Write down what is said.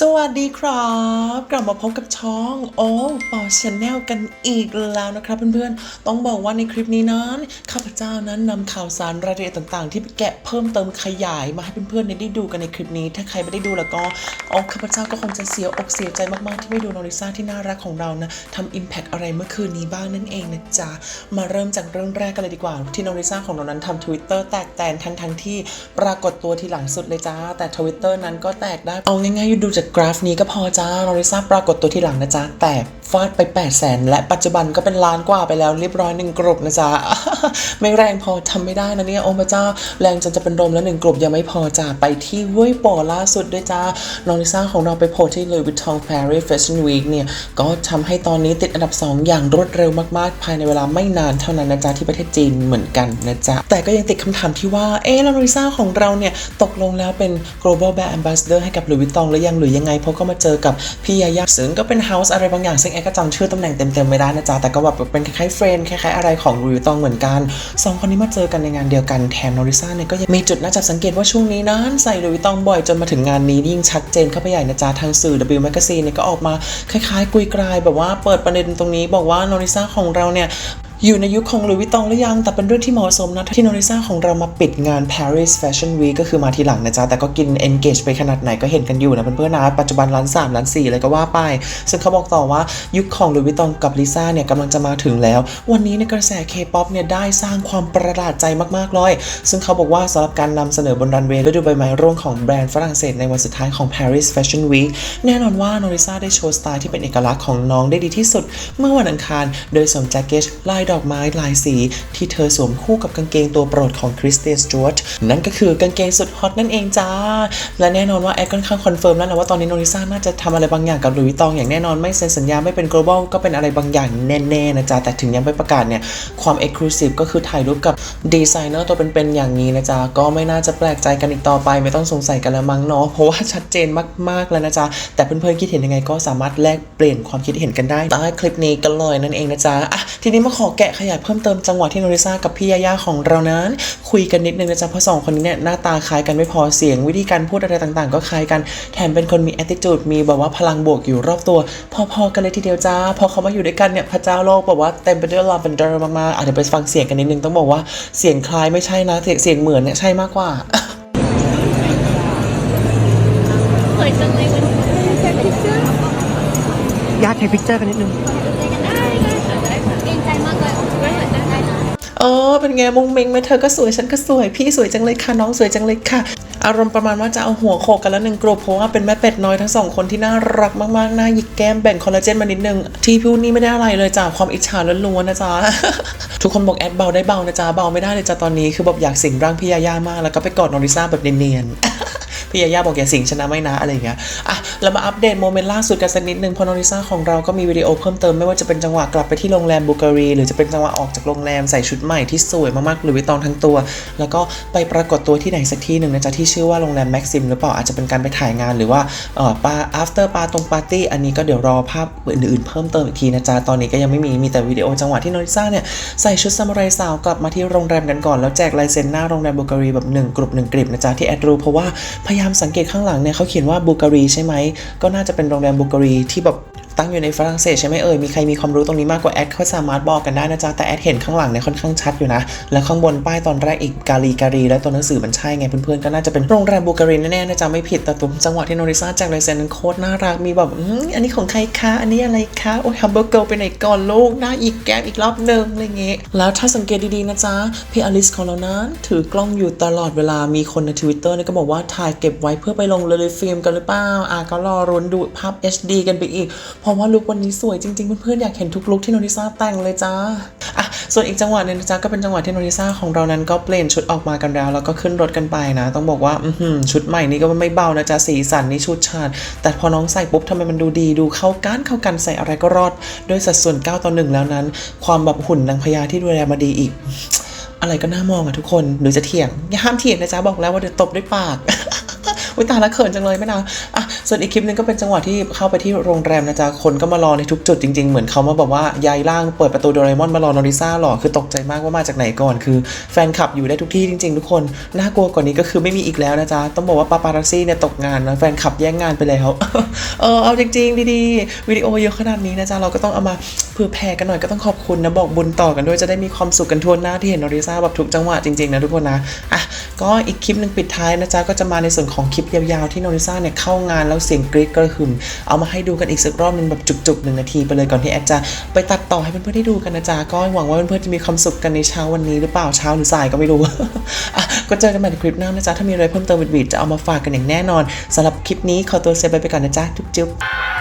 สวัสดีครับ กลับมาพบกับช่องโอ้ปอชแนลกันอีกแล้วนะครับเพื่อนๆ ต้องบอกว่าในคลิปนี้นั้นข้าพเจ้านั้นนำข่าวสารรายละเอียดต่างๆ ที่แกะเพิ่มเติมขยายมาให้เพื่อนๆได้ดูกันในคลิปนี้ ถ้าใครไม่ได้ดูแล้วก็โอ้ข้าพเจ้าก็คงจะเสียอกเสียใจมากๆที่ไม่ดูนอริซ่าที่น่ารักของเรานะทำอิมแพกอะไรเมื่อคืนนี้บ้างนั่นเองนะจ๊ะมาเริ่มจากเรื่องแรกกันเลยดีกว่า ที่นอริซ่าของเรานั้นทำทวิตเตอร์แตกแตนทั้งๆที่ปรากฏตัวทีหลังสุดเลยจ้าแต่ทวิตเตอร์นั้นก็แตกได้เอาง่ายๆดูจากกราฟนี้ก็พอจ้านอริซ่าปรากฏตัวที่หลังนะจ๊ะ แตกฟาดไป 8 0 0แสนและปัจจุบันก็เป็นล้านกว่าไปแล้วเรียบร้อยหนึ่งกลุ่มนะจ๊ะ ไม่แรงพอทำไม่ได้นะเนี่ย โอ้พระเจ้า แรงจนจะเป็นลมแล้วหนึ่งกลุ่มยังไม่พอจ้ะไปที่เว้ยปอล่าสุดด้วยจ้านอริซ่าของเราไปโพสที่เลยวิทอง Paris Fashion Week เนี่ย ก็ทำให้ตอนนี้ติดอันดับ 2 อย่างรวดเร็วมากๆ ภายในเวลาไม่นานเท่านั้นนะจ๊ะที่ประเทศจีนเหมือนกันนะจ๊ะแต่ก็ยังติดคำถามที่ว่าเอ๊ะแล้วนอริซ่าของเราเนี่ยตกลงแล้วเป็น global brand ambassador ให้กับหลุยส์วิตตองหรือยังหรือยังไงเพราะก็มาเจอกับพี่ยายาซึ่งก็เป็น house อะไรบางอย่างซึ่งแอร์ก็จำชื่อตำแหน่งเต็มๆไม่ได้นะจ๊ะแต่ก็แบบเป็นคล้ายๆเฟรนคล้ายๆอะไรของหลุยส์ตองเหมือนกันสองคนนี้มาเจอกันในงานเดียวกันแถมนอริซ่าเนี่ยก็ยังมีจุดน่าจับสังเกตว่าช่วงนี้นั้นใส่หลุยส์ตตองบ่อยจนมาถึงงานนี้ยิ่งชัดเจนเข้าไปใหญ่นะจ๊ะทางสื่อ W Magazine เนี่ยก็ออกมาคล้ายๆ กุยกลายแบบว่าเปิดประเด็นตรงนี้บอกว่านอริซ่าของเราเนี่ย อยู่ในยุคของลุยวิตองหรือยัง แต่เป็นเรื่องที่เหมาะสมนะที่โนริซ่าของเรามาปิดงาน Paris Fashion Week ก็คือมาทีหลังนะจ๊ะ แต่ก็กิน engage ไปขนาดไหนก็เห็นกันอยู่นะเพื่อนๆนะปัจจุบันล้านสามล้านสี่เลยก็ว่าไป ซึ่งเขาบอกต่อว่ายุคของลุยวิตองกับลิซ่าเนี่ยกำลังจะมาถึงแล้ว วันนี้ในกระแส K-POP เนี่ยได้สร้างความประหลาดใจมากๆเลย ซึ่งเขาบอกว่าสำหรับการนำเสนอบนรันเวย์ฤดูใบไม้ร่วงของแบรนด์ฝรั่งเศสในวันสุดท้ายของ Paris Fashion Week แน่นอนว่าโนริซ่าได้โชว์สไตล์ที่เป็นเอกลักษณ์ของน้องได้ดีที่สุด เมื่อวันอังคาร โดยสวมแจ็คเก็ตลายดอกไม้ลายสีที่เธอสวมคู่กับกางเกงตัวโปรดของคริสเตียนสจวตนั่นก็คือกางเกงสุดฮอตนั่นเองจ้า และแน่นอนว่าแอดค่อนข้างคอนเฟิร์มแล้วนะว่าตอนนี้โนริซ่าน่าจะทำอะไรบางอย่างกับหลุยส์ตองอย่างแน่นอนไม่เซ็นสัญญาไม่เป็น global ก็เป็นอะไรบางอย่างแน่ๆนะจ๊ะแต่ถึงยังไม่ประกาศเนี่ยความ exclusive ก็คือถ่ายรูปกับดีไซเนอร์ตัวเป็นๆอย่างนี้นะจ๊ะก็ไม่น่าจะแปลกใจกันอีกต่อไป ไม่ต้องสงสัยกันแล้วมั้งเนาะเพราะว่าชัดเจนมากๆแล้วนะจ๊ะแต่เพื่อนๆคิดเห็นยังไงก็สามารถแลกเปลี่ยนความคิดเห็นกันได้ใต้คลิปนี้กันเลยนั่นเองนะจ๊ะอะทีนี้มาขอแกะขยายเพิ่มเติมจังหวะที่โนริซ่ากับพี่ยาย่าของเรานั้น คุยกันนิดนึงนะจ๊ะเพราะสองคนนี้เนี่ยหน้าตาคล้ายกันไม่พอเสียง วิธีการพูดอะไรต่างๆ ก็คล้ายกันแถมเป็นคนมี attitude มีแบบว่าพลังบวกอยู่รอบตัว พอๆกันเลยทีเดียวจ้าพอเขามาอยู่ด้วยกันเนี่ยพระเจ้าโลกบอกว่าเต็มไปด้วย lavender มากๆอะเดี๋ยวไปฟังเสียงกันนิดนึงต้องบอกว่าเสียงคล้ายไม่ใช่นะเสียงเหมือนเนี่ยใช่มากกว่าสวยจังเลยวันนี้ใช้พิซซ่าญาติใช้พิกเจอร์กันนิดนึง ใจมากเลยไม่เหมือนกันได้นะเออเป็นไงมุงมิงไหมเธอก็สวยฉันก็สวยพี่สวยจังเลยค่ะน้องสวยจังเลยค่ะ อารมณ์ประมาณว่าจะเอาหัวโขกกันแล้วหนึ่งกลุ่มเพราะว่าเป็นแม่เป็ดน้อยทั้งสองคนที่น่ารักมากๆหน้าหยิกแก้มแบ่งคอลลาเจนมานิดนึงที่พูดนี่ไม่ได้อะไรเลยจ้าความอิจฉาล้วนๆนะจ๊ะทุกคนบอกแอดเบาได้เบานะจ๊ะเบาไม่ได้เลยจ้ะตอนนี้คือแบบอยากสิงร่างพี่ยาย่ามากแล้วก็ไปกอดนอริซ่าแบบเนียนๆ พี่ยาย่าบอกอย่าสิงชนะไม่นะอะไรอย่างเงี้ยอะเรามาอัปเดตโมเมนต์ล่าสุดกันสักนิดนึงพราะนอริซ่าของเราก็มีวิดีโอเพิ่มเติมไม่ว่าจะเป็นจังหวะกลับไปที่โรงแรมบูการี หรือจะเป็นจังหวะออกจากโรงแรมใส่ชุดใหม่ที่สวยมากๆหรือวิตองทั้งตัว แล้วก็ไปปรากฏตัวที่ไหนสักที่หนึ่งนะจ๊ะที่ชื่อว่าโรงแรมแม็กซิมหรือเปล่าอาจจะเป็นการไปถ่ายงานหรือว่าเอ่อปา after ปาตรงปาร์ตี้อันนี้ก็เดี๋ยวรอภาพอื่นๆเพิ่มเติมอีกทีนะจ๊ะตอนนี้ก็ยังไม่มีมีแต่วิดีโอจังหวะที่นอริซ่าเนี่ยใส่ชุดซามูไรสาวกลับมาที่โรงแรมกันก่อนแล้วแจกลายเซ็นหน้าโรงแรมบูการีแบบหนึ่งกลุ่มหนึ่งกริบนะจ๊ะที่แอดรูเพราะว่าพยายามสังเกตข้างหลังเนี่ยเขาเขียนว่าบูการีใช่ไหมก็น่าจะเป็นโรงแรมบูการีที่แบบ ตั้งอยู่ในฝรั่งเศสใช่ไหมเอ่ย มีใครมีความรู้ตรงนี้มากกว่าแอดเขาสามารถบอกกันได้นะจ๊ะ แต่แอดเห็นข้างหลังเนี่ยค่อนข้างชัดอยู่นะ แล้วข้างบนป้ายตอนแรกอีกกาลีการีแล้วตัวหนังสือมันใช่ไงเพื่อนๆก็น่าจะเป็นโรงแรมบูการีแน่ๆนะจ๊ะไม่ผิดแต่ตัวจังหวะที่โนริซ่าแจกลายเซ็นนั้นโคตรน่ารักมีแบบอืมอันนี้ของใครคะอันนี้อะไรคะโอ้ยฮัมเบอร์เกิลไปไหนก่อนลูกหน้าอีกแก้มอีกรอบหนึ่งอะไรเงี้ยแล้วถ้าสังเกตดีๆนะจ๊ะพี่อลิสของเรานั้นถือกล้องอยู่ตลอดเวลามีคนในทวิตเตอร์นี่ก็บอกว่าถ่ายเก็บไว้เพื่อไปลงเลยฟิล์มกันหรือเปล่าอะก็รอรุนดูภาพ HD กันไปอีกพราะว่าลุควันนี้สวยจริงๆเพื่อนๆอยากเห็นทุกลุคที่โนริซ่าแต่งเลยจ้าอะส่วนอีกจังหวะหนึงจ๊ะก็เป็นจังหวะที่โนริซ่าของเรานั้นก็เปลี่ยนชุดออกมากันแล้ว แล้วก็ขึ้นรถกันไปนะ ต้องบอกว่าอืชุดใหม่นี่ก็ไม่เบานะจ๊ะสีสันนี่ชุดชาดแต่พอน้องใส่ปุ๊บทำไมมันดูดีดูเข้ากันเข้ากันใส่อะไรก็รอดด้วยสัดส่วน9ต่อ1แล้วนั้น ความแบบหุ่นนางพญาที่ดูแลมาดีอีก อะไรก็น่ามองอะทุกคนหรือจะเถียงอย่าห้ามเถียงนะจ๊ะบอกแล้วว่าเดี๋ยวตบด้วยปากอุ้ยตาละเขินจังเลยไม่นาอะส่วนอีกคลิปหนึงก็เป็นจังหวะที่เข้าไปที่โรงแรมนะจ๊ะคนก็มารอในทุกจุดจริงๆ เหมือนเขามาบอกว่ายายล่างเปิดประตูโดเรมอนมารอนอริซ่าหรอ คือตกใจมากว่ามาจากไหนก่อน คือแฟนคลับอยู่ได้ทุกที่จริงๆ ทุกคน น่ากลัวกว่านี้ก็คือไม่มีอีกแล้วนะจ๊ะ ต้องบอกว่าปาปารัสซี่เนี่ยตกงานนะแฟนคลับแย่งงานไปแล้ว เออเอาจริงๆ ดีๆ วิดีโอเยอะขนาดนี้นะจ๊ะ เราก็ต้องเอามาเผื่อแผ่กันหน่อยก็ต้องขอบคุณนะบอกบุญต่อกันด้วยจะได้มีความสุขกันทั่วหน้าที่เห็นนอริซ่าแบบทุกจังหวะจริงๆนะทุกคนนะ อะ ก็อีกคลิปหนึ่งปิดท้ายนะจ๊ะก็จะมาในส่วนของคลิปยาวๆที่นอริซ่าเนี่ยเข้างานแล้วเสียงกรี๊ดก็หึมเอามาให้ดูกันอีกสักรอบหนึ่งแบบจุกๆหนึ่งนาทีไปเลยก่อนที่แอดจะไปตัดต่อให้เพื่อนๆได้ดูกันนะจ๊ะก็หวังว่าเพื่อนๆจะมีความสุขกันในเช้าวันนี้หรือเปล่าเช้าหรือสายก็ไม่รู้อะก็เจอกันใหม่ในคลิปหน้านะจ๊ะถ้ามีอะไรเพิ่มเติมบิดๆจะเอามาฝากกันอย่างแน่นอนสำหรับคลิปนี้ขอตัวเซฟไปไปก่อนนะจ๊ะจุ๊บๆ